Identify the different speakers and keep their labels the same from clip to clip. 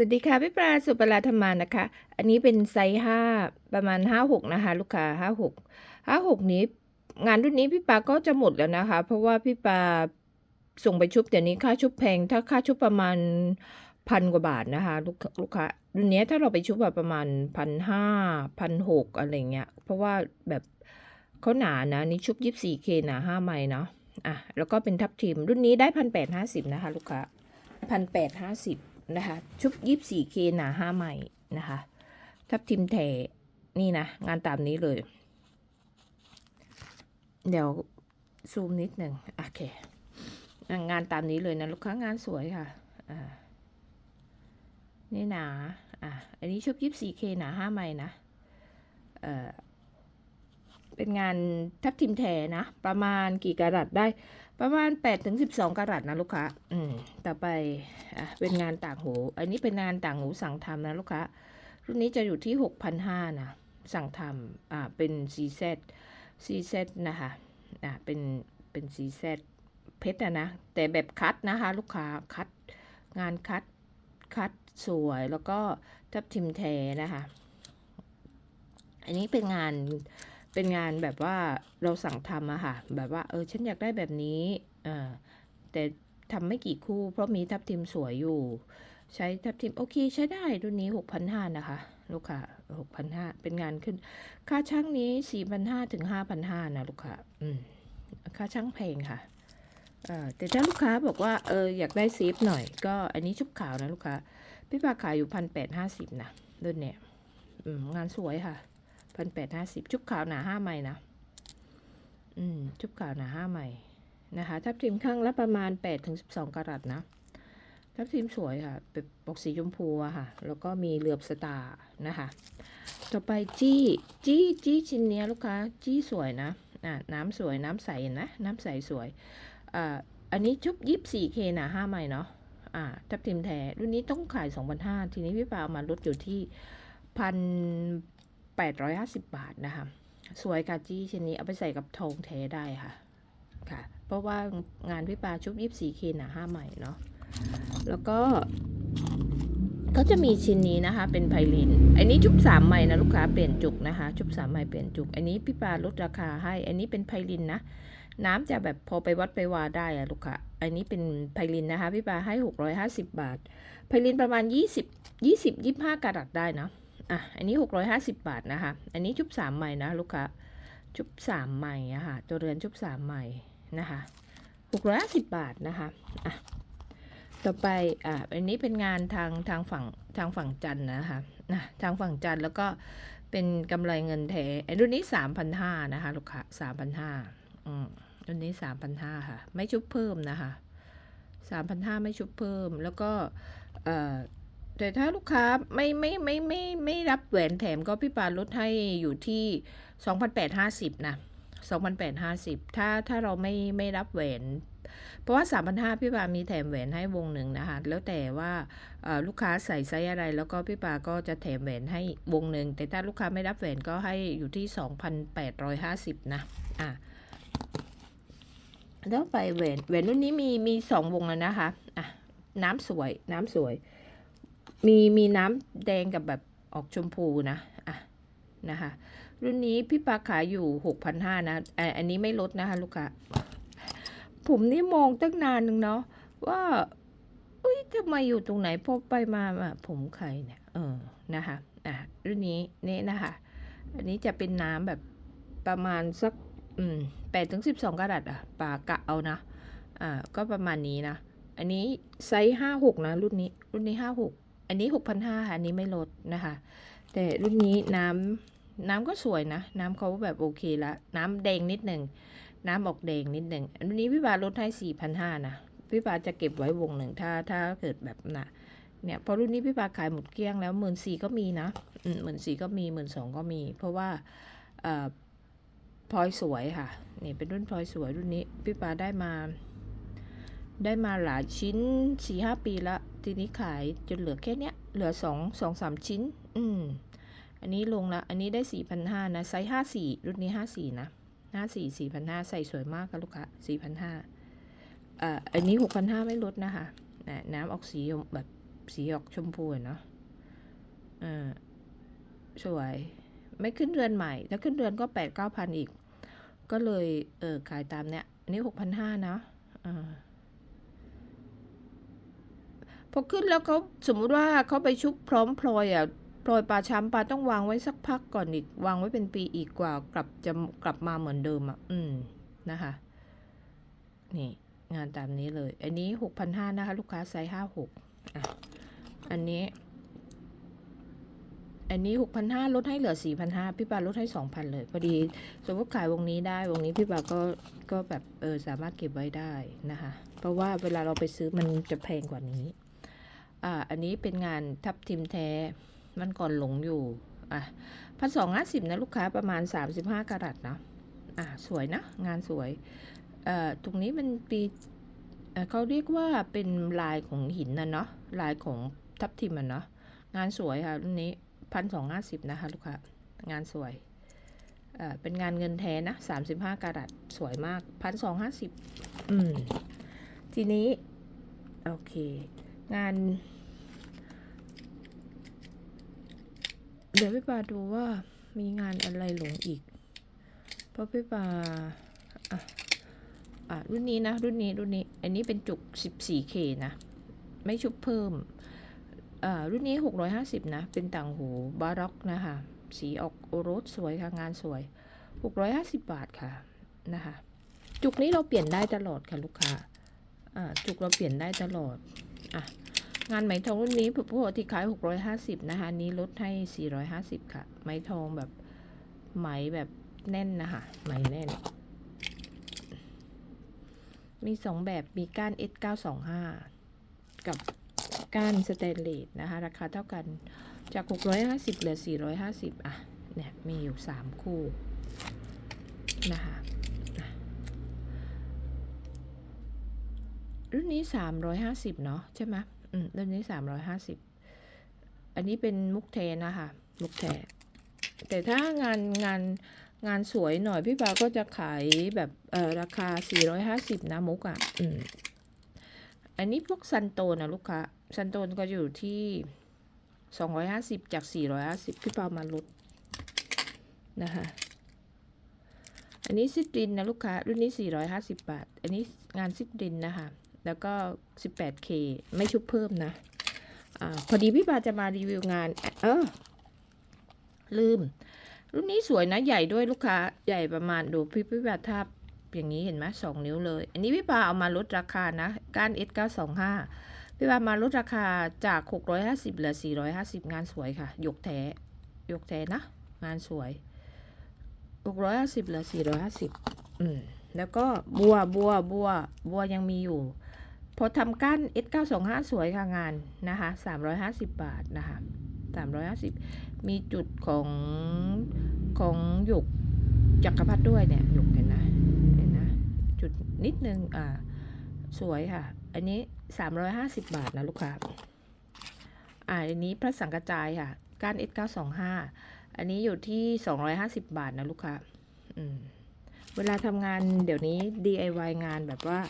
Speaker 1: สวัสดีค่ะพี่ปลาสุปราธรรมานะคะ อันนี้เป็นไซส์ห้าประมาณห้าหกนะคะลูกค้าห้าหกห้าหกนี้ งานรุ่นนี้พี่ปลาก็จะหมดแล้วนะคะ เพราะว่าพี่ปลาส่งไปชุบเดี๋ยวนี้ค่าชุบแพง ถ้าค่าชุบประมาณพันกว่าบาทนะคะลูกลูกค้ารุ่นนี้ถ้าเราไปชุบแบบประมาณพันห้าพันหกอะไรเงี้ย เพราะว่าแบบเขาหนานะนี่ชุบยี่สี่เคหนาห้าไมล์เนาะอะแล้วก็เป็นทับทิมรุ่นนี้ได้พันแปดห้าสิบนะคะ ลูกค้าพันแปดห้าสิบ นะคะ ชุบยี่สี่เคหนาห้าใหม่นะคะ ทับทิมแถนี่นะ งานตามนี้เลย เดี๋ยวซูมนิดหนึ่งโอเค งานตามนี้เลยนะ ลูกค้างานสวยค่ะ อ่า นี่หนา อะ อันนี้ชุบยี่สี่เคหนาห้าใหม่นะเอ่อเป็นงานทับทิมแถนะ ประมาณกี่กะรัตได้ ประมาณ8ถึง12กะรัตนะลูกค้า อืม ต่อไป อะ เป็นงานต่างหู อันนี้เป็นงานต่างหูสั่งทำนะลูกค้า รุ่นนี้จะอยู่ที่ 6,500นะ สั่งทำอ่า เป็น CZ CZ นะคะ อ่าเป็น เป็น CZ เพชรอะนะ แต่แบบคัดนะคะ ลูกค้า คัด งานคัด คัดสวย แล้วก็ทับทิมแทนะคะ อันนี้เป็นงาน เป็นงานแบบว่าเราสั่งทำอะค่ะ แบบว่า เออ ฉันอยากได้แบบนี้เออแต่ทำไม่กี่คู่เพราะมีทับทิมสวยอยู่ ใช้ทับทิมโอเคใช้ได้รุ่นนี้หกพันห้านะคะ ลูกค้าหกพันห้าเป็นงานขึ้น ค่าช่างนี้สี่พันห้าถึงห้าพันห้านะ ลูกค้าอืมค่าช่างแพงค่ะเออแต่ถ้าลูกค้าบอกว่าเอออยากได้ซีฟหน่อย ก็อันนี้ชุบขาวนะลูกค้า พี่ปาขายอยู่พันแปดห้าสิบนะรุ่นเนี้ยงานสวยค่ะ พันแปดห้าสิบชุบขาวหนาห้าไม้นะ อืม ชุบขาวหนาห้าไม้นะคะ ทับทิมข้างละประมาณแปดถึงสิบสองกรัตนะ ทับทิมสวยค่ะเป็นปกสีชมพูอะค่ะ แล้วก็มีเหลือบสตาร์นะคะ ต่อไปจี้ จี้จี้ชิ้นเนี้ยลูกค้า จี้สวยนะอ่าน้ำสวยน้ำใสนะน้ำใสสวยอ่าอันนี้ชุบยี่สี่เคหนาห้าไม้เนาะอ่าทับทิมแท้รุ่นนี้ต้องขายสองพันห้าทีนี้พี่ปาเอามาลดอยู่ที่พัน 850 บาทนะคะ สวยกาจี้ชิ้นนี้เอาไปใส่กับทองแท้ได้ค่ะ ค่ะ เพราะว่างานพี่ปาชุบ 24เคหนาห้าใหม่เนาะ แล้วก็ก็จะมีชิ้นนี้นะคะ เป็นไพลิน อันนี้ชุบสามใหม่นะลูกค้าเปลี่ยนจุกนะคะ ชุบสามใหม่เปลี่ยนจุก อันนี้พี่ปาลดราคาให้ อันนี้เป็นไพลินนะ น้ำจะแบบพอไปวัดไปวาได้อะลูกค้า อันนี้เป็นไพลินนะคะ พี่ปาให้ 650 บาท ไพลินประมาณ 20 20 25กะรัตได้นะ อะ อันนี้ 650 บาทนะคะ อันนี้ชุบสามใหม่นะลูกค้า ชุบสามใหม่อะค่ะตัวเรือนชุบสามใหม่นะคะ650 บาทนะคะอะต่อไปอะอันนี้เป็นงานทางทางฝั่งทางฝั่งจันนะคะนะทางฝั่งจันแล้วก็เป็นกำไรเงินแท้ไอ้รุ่นนี้ 3,500นะคะลูกค้า3,500อืมรุ่นนี้ 3,500ค่ะ ไม่ชุบเพิ่มนะคะ3,500ไม่ชุบเพิ่มแล้วก็เอ่อ แต่ถ้าลูกค้าไม่ไม่ไม่ไม่ไม่รับแหวนแถมก็พี่ปาลดให้อยู่ที่ 2,850 นะ 2,850 ถ้าถ้าเราไม่ไม่รับแหวน เพราะว่า 3,500 พี่ปามีแถมแหวนให้วงหนึ่งนะคะ แล้วแต่ว่าลูกค้าใส่ไซส์อะไร แล้วก็พี่ปาก็จะแถมแหวนให้วงหนึ่ง แต่ถ้าลูกค้าไม่รับแหวนก็ให้อยู่ที่ 2,850 นะ อะแล้วไปแหวนแหวนรุ่นนี้มีมีสองวงแล้วนะคะ อะ น้ำสวย น้ำสวย มีมีน้ำแดงกับแบบออกชมพูนะอะนะคะ รุ่นนี้พี่ปาขายอยู่หกพันห้านะอันนี้ไม่ลดนะคะ ลูกค้าผมนี่มองตั้งนานหนึ่งเนาะว่าอุ้ยทำไมอยู่ตรงไหนพอไปมาผมใครเนี่ยเออนะคะอะรุ่นนี้นี่นะคะ อันนี้จะเป็นน้ำแบบประมาณสักอืมแปดถึงสิบสองกะรัตอะปากะเอานะอ่าก็ประมาณนี้นะ อันนี้ไซส์ห้าหกนะ รุ่นนี้รุ่นนี้ห้าหก อันนี้หกพันห้าค่ะอันนี้ไม่ลดนะคะ แต่รุ่นนี้น้ำน้ำก็สวยนะ น้ำเขาแบบโอเคละ น้ำแดงนิดหนึ่ง น้ำออกแดงนิดหนึ่งอันนี้พี่บาลดให้สี่พันห้านะ พี่บาจะเก็บไว้วงหนึ่งถ้าถ้าเกิดแบบน่ะเนี่ยพอรุ่นนี้พี่บาขายหมดเกลี้ยงแล้วหมื่นสี่ก็มีนะหมื่นสี่ก็มีหมื่นสองก็มี เพราะว่าพลอยสวยค่ะนี่เป็นรุ่นพลอยสวยรุ่นนี้พี่ปาได้มา ได้มาหลายชิ้นสี่ห้าปีละ ทีนี้ขายจนเหลือแค่เนี้ย เหลือสองสองสามชิ้น อืม อันนี้ลงละ อันนี้ได้สี่พันห้านะ ไซส์ห้าสี่รุ่นนี้ห้าสี่นะห้าสี่สี่พันห้าใส่สวยมากค่ะลูกค้าสี่พันห้าอ่าอันนี้หกพันห้าไม่ลดนะคะน,น้ำออกสีแบบสีออกชมพูเนาะเออสวย ไม่ขึ้นเรือนใหม่ ถ้าขึ้นเรือนก็แปดเก้าพันอีก ก็เลย เออขายตามเนี้ยอันนี้หกพันห้านะอ่า พอขึ้นแล้วเขาสมมุติว่าเขาไปชุบพร้อมพลอยอะพลอยปลาช้ำปลาต้องวางไว้สักพักก่อนอีก วางไว้เป็นปีอีกกว่ากลับจะกลับมาเหมือนเดิมอะ อืมนะคะ นี่งานตามนี้เลย อันนี้หกพันห้านะคะ ลูกค้าไซส์ห้าหกอะอันนี้ อันนี้หกพันห้าลดให้เหลือสี่พันห้าพี่ปาลดให้สองพันเลย พอดี สมมติขายวงนี้ได้ วงนี้พี่ปาก็ก็แบบเออสามารถเก็บไว้ได้นะคะ เพราะว่าเวลาเราไปซื้อมันจะแพงกว่านี้ อ่า อันนี้เป็นงานทับทิมแท้ มันก่อนหลงอยู่ อะพันสองห้าสิบนะลูกค้าประมาณสามสิบห้ากะรัตนะ อะสวยนะ งานสวย เอ่อ ตรงนี้มันปีเขาเรียกว่าเป็นลายของหินนะเนาะ ลายของทับทิมอะเนาะ งานสวยค่ะรุ่นนี้พันสองห้าสิบนะคะลูกค้า งานสวยเอ่อเป็นงานเงินแท้นะสามสิบห้ากะรัตสวยมากพันสองห้าสิบ อืม ทีนี้ โอเค งาน เดี๋ยวพี่ปาดูว่ามีงานอะไรหลงอีก เพราะพี่ปาอะอะรุ่นนี้นะ รุ่นนี้รุ่นนี้ อันนี้เป็นจุก 14K นะ ไม่ชุบเพิ่มอ่ารุ่นนี้ 650 นะ เป็นต่างหูบาร็อกนะคะสีออกโอรสสวยค่ะ งานสวย 650 บาทค่ะนะคะจุกนี้เราเปลี่ยนได้ตลอดค่ะลูกค้าอ่าจุกเราเปลี่ยนได้ตลอด อะงานไหมทองรุ่นนี้ปกติขาย 650 นะคะนนี้ลดให้ 450 ค่ะ ไหมทองแบบไหมแบบแน่นนะคะไหมแน่น มีสองแบบมีก้าน S925 กับก้านสเตนเลสนะคะ ราคาเท่ากันจาก 650 เหลือ 450 อะ เนี่ย มีอยู่ 3 คู่ นะคะอะ รุ่นนี้ 350 เนาะใช่ไหมอืมรุ่นนี้ 350 อันนี้เป็นมุกเทนนะคะมุกแทแต่ถ้างานงานงานสวยหน่อยพี่ปาก็จะขายแบบเอ่อราคา 450 นะมุกอะ่ะอืมอันนี้พวกซันโตนนะลูกค้าซันโตนก็อยู่ที่ 250 จาก 450 พี่ปามาลดนะคะอันนี้ซิตรินนะลูกค้ารุ่นนี้ 450 บาท อันนี้งานซิตรินนะคะ แล้วก็ 18K ไม่ชุบเพิ่มนะอพอดีพี่ปาจะมารีวิวงาน เออ ลืม รุ่นนี้สวยนะ ใหญ่ด้วยลูกค้า ใหญ่ประมาณดูพี่พี่ปาทาบอย่างนี้เห็นไหมสองนิ้วเลย อันนี้พี่ปาเอามาลดราคานะก้าน S925 พี่ปามาลดราคาจาก 650เหลือ 450 งานสวยค่ะ ยกแท้ยกแท้นะ งานสวย 650เหลือ 450อืมแล้วก็บัวบัวบัว บัวยังมีอยู่ พอทำก้าน S925 สวยค่ะงานนะคะ350 บาทนะคะ350 มีจุดของของหยกจักรพรรดิด้วยเนี่ยหยกเห็นนะเห็นนะจุดนิดนึงอ่าสวยค่ะ อันนี้ 350 บาทนะลูกค้าอ่าอันนี้พระสังกระจายค่ะก้าน S925 อันนี้อยู่ที่ 250 บาทนะลูกค้าอืม เวลาทำงานเดี๋ยวนี้ DIY งานแบบว่า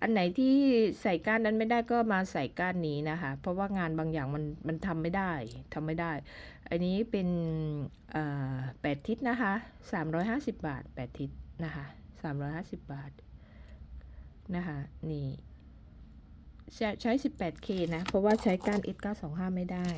Speaker 1: อันไหนที่ใส่ก้านนั้นไม่ได้ก็มาใส่ก้านนี้นะคะ เพราะว่างานบางอย่างมันมันทำไม่ได้ทำไม่ได้ อันนี้เป็นแปดทิศนะคะสามร้อยห้าสิบบาทแปดทิศนะคะสามร้อยห้าสิบบาทนะคะนี่ใช้ 18K นะ เพราะว่าใช้ก้าน S925 ไม่ได้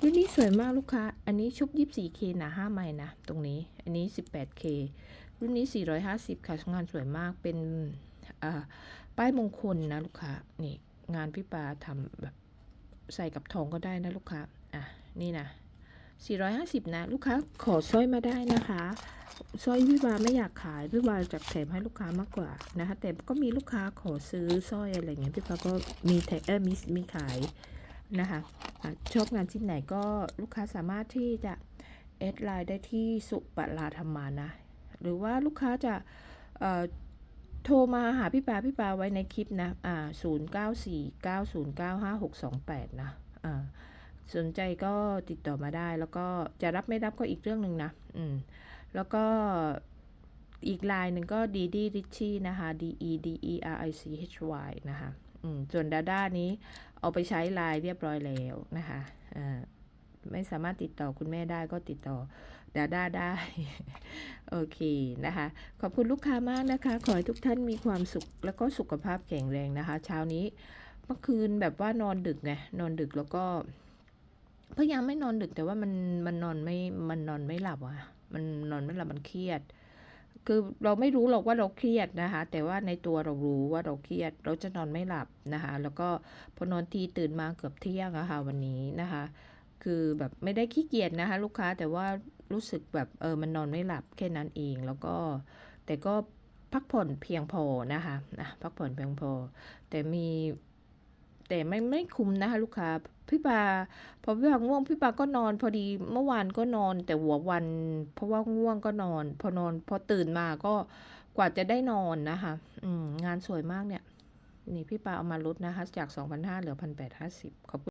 Speaker 1: รุ่นนี้สวยมากลูกค้า อันนี้ชุบ 24K หนา5ไมล์นะ ตรงนี้ อันนี้ 18K รุ่นนี้ 450 ค่ะ งานสวยมาก เป็นป้ายมงคลนะลูกค้า นี่งานพี่ปาทำแบบใส่กับทองก็ได้นะลูกค้า อะ นี่นะ 450 นะ ลูกค้าขอสร้อยมาได้นะคะสร้อยพี่ปาไม่อยากขายพี่ปาจะแถมให้ลูกค้ามากกว่านะคะ แต่ก็มีลูกค้าขอซื้อสร้อยอะไรเงี้ยพี่ปาก็มีแถเออมีมีขายนะคะอะชอบงานชิ้นไหนก็ลูกค้าสามารถที่จะแอดไลน์ได้ที่สุปลาธรรมานะ หรือว่าลูกค้าจะโทรมาหาพี่ปาพี่ปาไว้ในคลิปนะอ่าศูนย์เก้าสี่เก้าศูนย์เก้าห้าหกสองแปดนะอ่าสนใจก็ติดต่อมาได้ แล้วก็จะรับไม่รับก็อีกเรื่องหนึ่งนะอืมแล้วก็อีกไลน์หนึ่งก็ดีดีริชชี่นะคะ D E D E R I C H Y นะคะอืมส่วนดาด้านี้เอาไปใช้ไลน์เรียบร้อยแล้วนะคะอ่อไม่สามารถติดต่อคุณแม่ได้ก็ติดต่อ ดาด้าได้ โอเคนะคะ ขอบคุณลูกค้ามากนะคะ ขอให้ทุกท่านมีความสุขแล้วก็สุขภาพแข็งแรงนะคะ เช้านี้เมื่อคืนแบบว่านอนดึกไงนอนดึกแล้วก็พยายามไม่นอนดึกแต่ว่ามันมันนอนไม่มันนอนไม่หลับอะ มันนอนไม่หลับมันเครียด คือเราไม่รู้หรอกว่าเราเครียดนะคะ แต่ว่าในตัวเรารู้ว่าเราเครียด เราจะนอนไม่หลับนะคะ แล้วก็พอนอนทีตื่นมาเกือบเที่ยงอะค่ะวันนี้นะคะ คือแบบไม่ได้ขี้เกียจนะคะ ลูกค้าแต่ว่า รู้สึกแบบเออมันนอนไม่หลับแค่นั้นเองแล้วก็แต่ก็พักผ่อนเพียงพอนะคะนะพักผ่อนเพียงพอ แต่มีแต่ไม่ไม่คุ้มนะคะลูกค้าพี่ปาพอพี่ปาง่วงพี่ปาก็นอน พอดีเมื่อวานก็นอน แต่หัววัน เพราะว่าง่วงก็นอน พอนอน พอตื่นมาก็กว่าจะได้นอนนะคะอืมงานสวยมากเนี่ย นี่พี่ปาเอามาลดนะคะจาก 2,500เหลือ 1,850ขอบคุณ